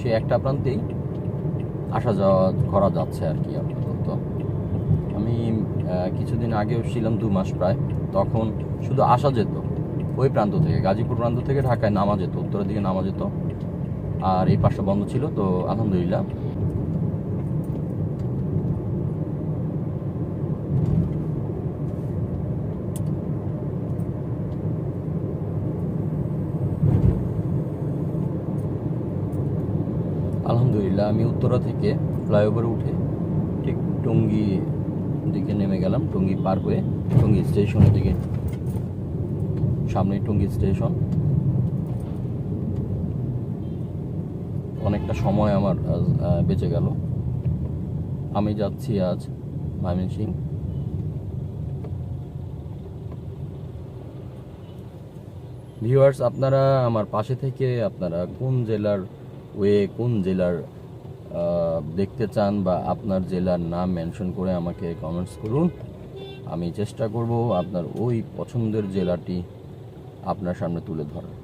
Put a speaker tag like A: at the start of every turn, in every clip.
A: সে একটা প্রান্তেই আসা যাওয়া করা যাচ্ছে আর কি আপাতত। আমি কিছুদিন আগেও ছিলাম দু মাস প্রায়। তখন শুধু আসা যেত, ওই প্রান্ত থেকে, গাজীপুর প্রান্ত থেকে ঢাকায় নামা যেত, উত্তরের দিকে নামা যেত। আর এই পাশটা বন্ধ ছিল, তো আলহামদুলিল্লাহ। আলহামদুলিল্লাহ, আমি উত্তরা থেকে ফ্লাইওভারে উঠে ঠিক টঙ্গী দিকে নেমে গেলাম, টঙ্গি পার হয়ে টঙ্গী স্টেশনের দিকে। সামনেই টঙ্গী স্টেশন। অনেকটা সময় আমার বেঁচে গেল। আমি যাচ্ছি আজ ময়মনসিং ভিউয়ার্স, আপনারা আমার পাশে থেকে আপনারা কোন জেলার ওয়ে কোন জেলার দেখতে চান বা আপনার জেলার নাম মেনশন করে আমাকে কমেন্টস করুন। আমি চেষ্টা করব আপনার ওই পছন্দের জেলাটি আপনার সামনে তুলে ধরার।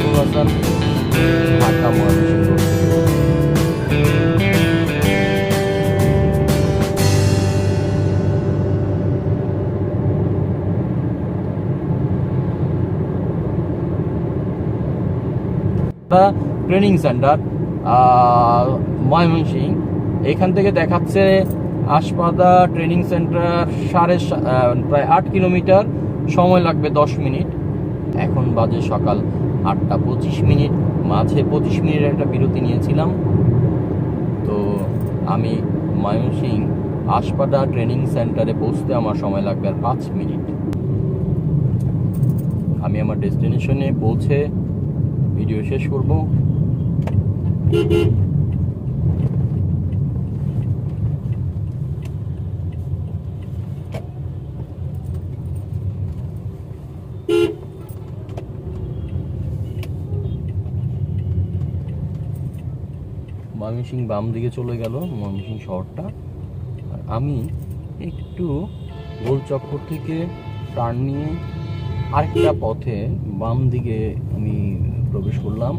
A: হাসান, ঢাকা বলছি। ট্রেনিং সেন্টার ময়মনসিং এখান থেকে দেখাচ্ছে আশপাদা ট্রেনিং সেন্টার সাড়ে প্রায় আট কিলোমিটার। সময় লাগবে দশ মিনিট। এখন বাজে সকাল আটটা পঁচিশ মিনিট, মাঝে পঁচিশ মিনিটের একটা বিরতি নিয়েছিলাম। তো আমি ময়মনসিং আশপাটা ট্রেনিং সেন্টারে পৌঁছতে আমার সময় লাগবে আর পাঁচ মিনিট। আমি আমার ডেস্টিনেশনে পৌঁছে ভিডিও শেষ করব। ময়মনসিং বাম দিকে চলে গেল ময়মনসিং শহরটা। আর আমি একটু গোল চক্কর থেকে টার্ন নিয়ে আরেকটা পথে বাম দিকে আমি প্রবেশ করলাম।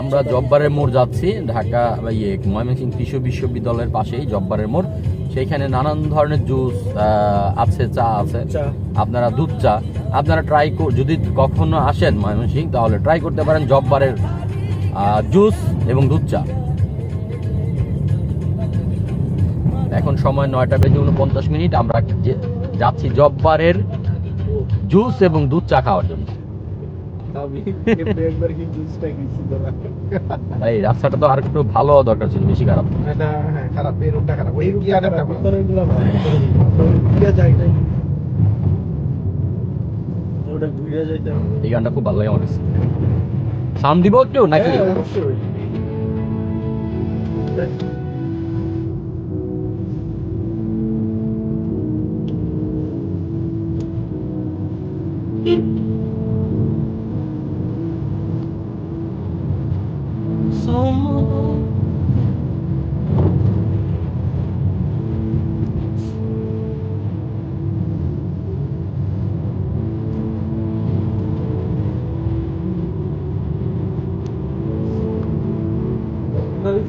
A: আমরা জব্বারের মোড় যাচ্ছি ঢাকা ইয়ে ময়মনসিংহ কৃষি বিশ্ববিদ্যালয়ের পাশেই জব্বারের মোড়। সেইখানে নানান ধরনের জুস আছে চা আছে। আপনারা দুধ চা। আপনারা ট্রাই যদি কখনো আসেন ময়মনসিংহ তাহলে ট্রাই করতে পারেন জব্বারের জুস এবং দুধ চা। এখন সময় নয়টা বেজে উনপঞ্চাশ মিনিট। আমরা যাচ্ছি জব্বারের জুস এবং দুধ চা খাওয়ার জন্য। এই রাস্তাটা তো আর একটু ভালো হওয়া দরকার ছিল বেশি খারাপ।
B: হ্যাঁ খারাপ এই রোডটা খারাপ ওই
A: এই গানটা খুব ভালো লাগে আমার কাছে। সাউন্ড দিব একটু নাকি?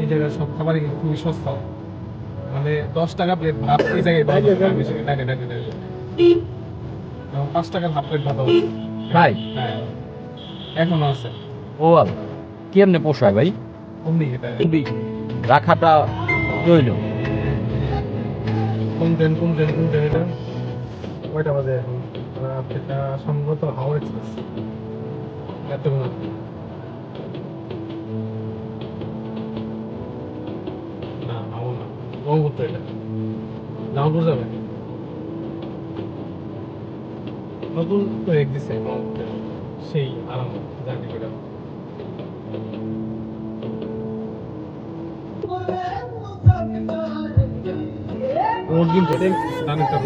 B: এই জায়গায় সব খাবারই খুবই সস্তা। মানে দশ টাকা প্লেট ভাত এই জায়গায় ডাকে ডাকে ডাকে এবং পাঁচ টাকার হাফ প্লেট ভাত
A: ভাই।
B: হ্যাঁ। এখনও আছে।
A: ও কেমনে পোষায় ভাই?
B: অমনি এটা।
A: রাখাটা রইল।
B: কোন ট্রেন কোন ট্রেন কোন ট্রেন এটা? কয়টা বাজে এখন? এটা সম্ভবত হাওড়া এক্সপ্রেস এত না ব্রহ্মপুত্র এটা জামালপুর যাবে নতুন তো এক দিছে সেই আরাম জার্নি করে ওর দিন ডানেরটা